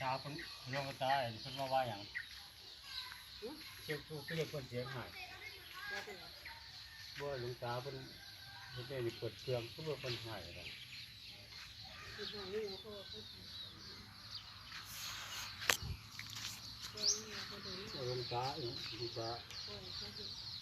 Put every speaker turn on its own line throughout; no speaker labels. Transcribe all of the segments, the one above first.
ตาคนหลวงตาเห็นคนมาว่าอย่างเชี่ยวชูก็เรียกคนเสียหาย
ว่าเป็นไร
บ่หลวงตาเป็นเป็นได้เปิดเครื่องก็บ่คนหายแล้ว
คือหานี่เขาก็เขาแกนี่เขาดูนี่
หลวงตาอีกหลวงตา
เขาเขาดู
สวั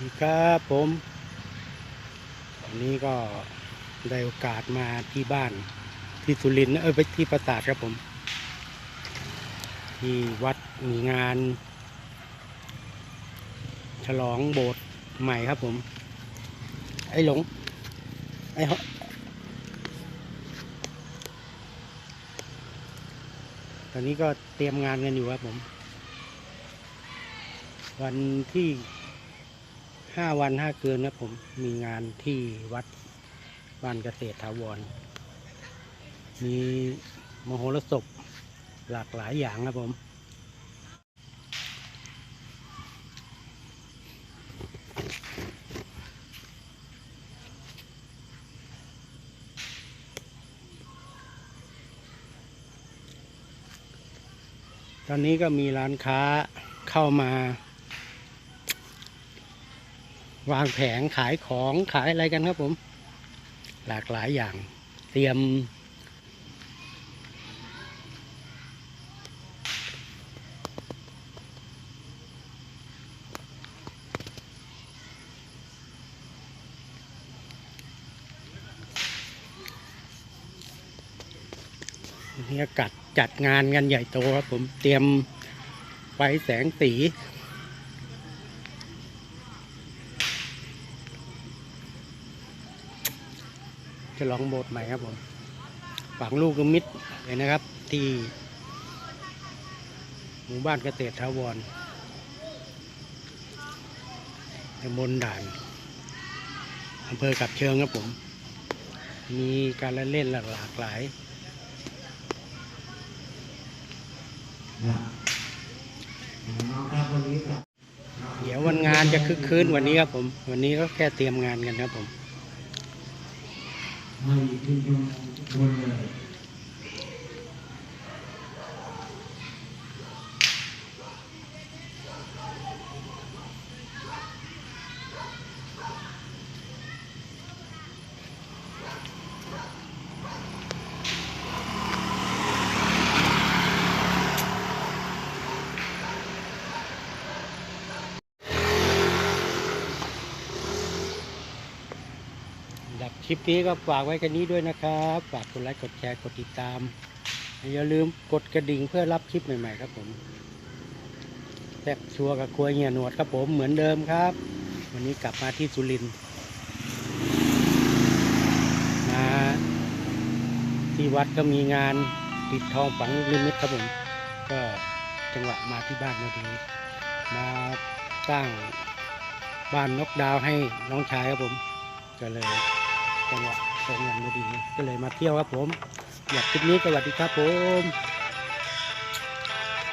ดีครับผมวันนี้ก็ได้โอกาสมาที่บ้านที่สุรินทร์เออไปที่ปราสาทครับผม ที่วัดมีงาน ฉลองโบสถ์ใหม่ครับผม ไอ้หลง ไอ้เหาะตอนนี้ก็เตรียมงานกันอยู่ครับผม วันที่ ห้าวันห้าคืนครับผมมีงานที่วัดบ้านเกษตรถาวร มีมโหรสพหลากหลายอย่างครับผมตอนนี้ก็มีร้านค้าเข้ามา วางแผงขายของขายอะไรกันครับผม หลากหลายอย่างเตรียมนี่ก็กัดจัดงานกันใหญ่โตครับผมเตรียมไฟแสงสี จะลองโบสถ์ใหม่ครับผมฝังลูกกมิดเลยนะครับ ที่ หมู่บ้านเกษตรทาวรตำบลด่านอำเภอกับเชิงครับผม มีการละเล่นหลากหลายเดี๋ยววันงานจะคึกคืนวันนี้ครับผม วันนี้ก็แค่เตรียมงานกันครับผม สำหรับ คลิปนี้ก็ฝากไว้แค่นี้ด้วยนะครับ ฝากกดไลค์กดแชร์กดติดตาม อย่าลืมกดกระดิ่งเพื่อรับคลิปใหม่ๆครับผมแทบชัวร์กับครัวเหียหนวดครับผมเหมือนเดิมครับ วันนี้กลับมาที่สุรินทร์มาที่วัดก็มีงานปิดทองฝังลิมิตครับผม ก็จังหวะมาที่บ้านพอดี มาสร้างบ้านนกดาวให้น้องชายครับผม ก็เลย จังหวะตรงกันพอดี ก็เลยมาเที่ยวครับผมอยากคลิปนี้สวัสดีครับผม